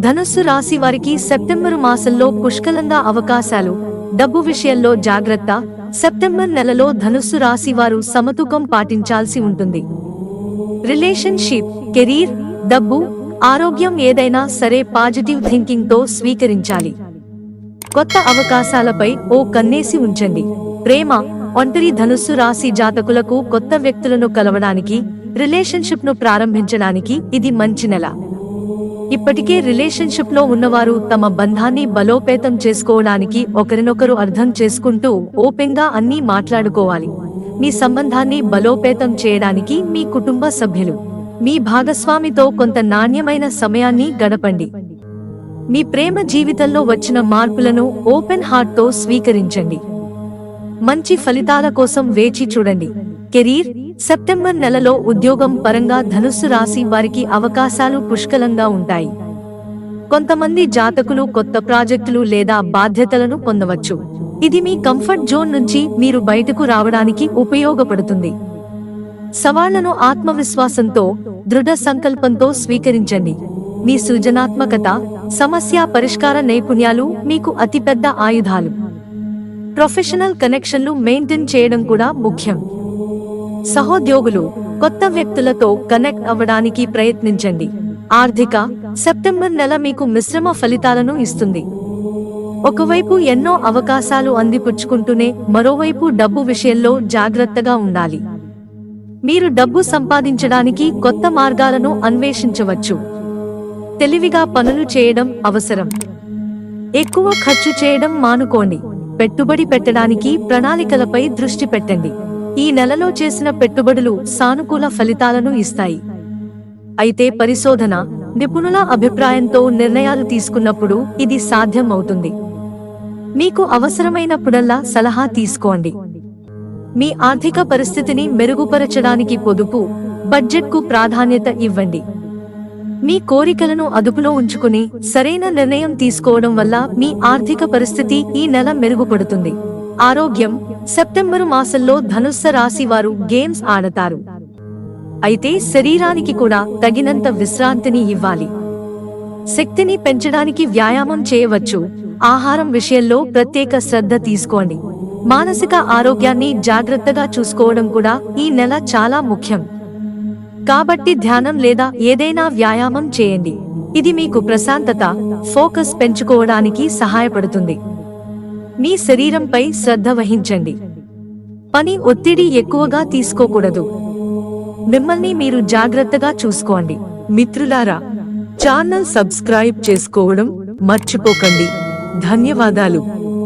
ధనుస్సు రాశి వారికి సెప్టెంబరు మాసంలో పుష్కలంగా అవకాశాలు. డబ్బు విషయంలో జాగ్రత్త. సెప్టెంబర్ నెలలో ధనుస్సు రాశి వారు సమతుకం పాటించాల్సి ఉంటుంది. రిలేషన్షిప్ కెరీర్ డబ్బు ఆరోగ్యం ఏదైనా సరే పాజిటివ్ థింకింగ్తో స్వీకరించాలి. కొత్త అవకాశాలపై ఓ కన్నేసి ఉంచండి. ప్రేమ ఒంటరి ధనుస్సు రాశి జాతకులకు కొత్త వ్యక్తులను కలవడానికి రిలేషన్షిప్ను ప్రారంభించడానికి ఇది మంచి నెల. ఇప్పటికే రిలేషన్షిప్లో ఉన్నవారు తమ బంధాన్ని బలోపేతం చేసుకోవడానికి ఒకరినొకరు అర్థం చేసుకుంటూ ఓపెన్గా అన్నీ మాట్లాడుకోవాలి. మీ సంబంధాన్ని బలోపేతం చేయడానికి మీ కుటుంబ సభ్యులు. మీ భాగస్వామితో కొంత నాణ్యమైన సమయాన్ని గడపండి. మీ ప్రేమ జీవితంలో వచ్చిన మార్పులను ఓపెన్ హార్ట్తో స్వీకరించండి. మంచి ఫలితాల కోసం వేచి చూడండి. కెరీర్ సెప్టెంబర్ నెలలో ఉద్యోగం పరంగా ధనుస్సు రాశి వారికి అవకాశాలు పుష్కలంగా ఉంటాయి. కొంతమంది జాతకులు కొత్త ప్రాజెక్టులు లేదా బాధ్యతలను పొందవచ్చు. ఇది మీ కంఫర్ట్ జోన్ నుంచి మీరు బయటకు రావడానికి ఉపయోగపడుతుంది. సవాళ్ళను ఆత్మవిశ్వాసంతో దృఢ సంకల్పంతో స్వీకరించండి. మీ సృజనాత్మకత సమస్య పరిష్కార నైపుణ్యాలు మీకు అతిపెద్ద ఆయుధాలు. ప్రొఫెషనల్ కనెక్షన్లు మెయింటైన్ చేయడం కూడా ముఖ్యం. సహోద్యోగులు కొత్త వ్యక్తులతో కనెక్ట్ అవ్వడానికి ప్రయత్నించండి. ఆర్థిక సెప్టెంబర్ నెల మీకు మిశ్రమ ఫలితాలను ఇస్తుంది. ఒకవైపు ఎన్నో అవకాశాలు అందిపుచ్చుకుంటూనే మరోవైపు డబ్బు విషయంలో జాగ్రత్తగా ఉండాలి. మీరు డబ్బు సంపాదించడానికి కొత్త మార్గాలను అన్వేషించవచ్చు. తెలివిగా పనులు చేయడం అవసరం. ఎక్కువ ఖర్చు చేయడం మానుకోండి. పెట్టుబడి పెట్టడానికి ప్రణాళికలపై దృష్టి పెట్టండి. ఈ నెలలో చేసిన పెట్టుబడులు సానుకూల ఫలితాలను ఇస్తాయి. అయితే పరిశోధన నిపుణుల అభిప్రాయంతో నిర్ణయాలు తీసుకున్నప్పుడు ఇది సాధ్యం అవుతుంది మీకు అవసరమైనప్పుడల్లా సలహా తీసుకోండి. మీ ఆర్థిక పరిస్థితిని మెరుగుపరచడానికి పొదుపు బడ్జెట్కు ప్రాధాన్యత ఇవ్వండి. మీ కోరికలను అదుపులో ఉంచుకుని సరైన నిర్ణయం తీసుకోవడం వల్ల మీ ఆర్థిక పరిస్థితి ఈ నెల మెరుగుపడుతుంది. ఆరోగ్యం సెప్టెంబరు మాసంలో ధనుస్స రాశి వారు గేమ్స్ ఆడతారు. అయితే శరీరానికి కూడా తగినంత విశ్రాంతిని ఇవ్వాలి. శక్తిని పెంచడానికి వ్యాయామం చేయవచ్చు. ఆహారం విషయంలో ప్రత్యేక శ్రద్ధ తీసుకోండి. మానసిక ఆరోగ్యాన్ని జాగ్రత్తగా చూసుకోవడం కూడా ఈ నెల చాలా ముఖ్యం. కాబట్టి ధ్యానం లేదా ఏదైనా వ్యాయామం చేయండి. ఇది మీకు ప్రశాంతత ఫోకస్ పెంచుకోవడానికి సహాయపడుతుంది. మీ శరీరంపై శ్రద్ధ వహించండి. పని ఒత్తిడి ఎక్కువగా తీసుకోకూడదు. మిమ్మల్ని మీరు జాగ్రత్తగా చూసుకోండి. మిత్రులారా ఛానల్ సబ్స్క్రైబ్ చేసుకోవడం మర్చిపోకండి. ధన్యవాదాలు.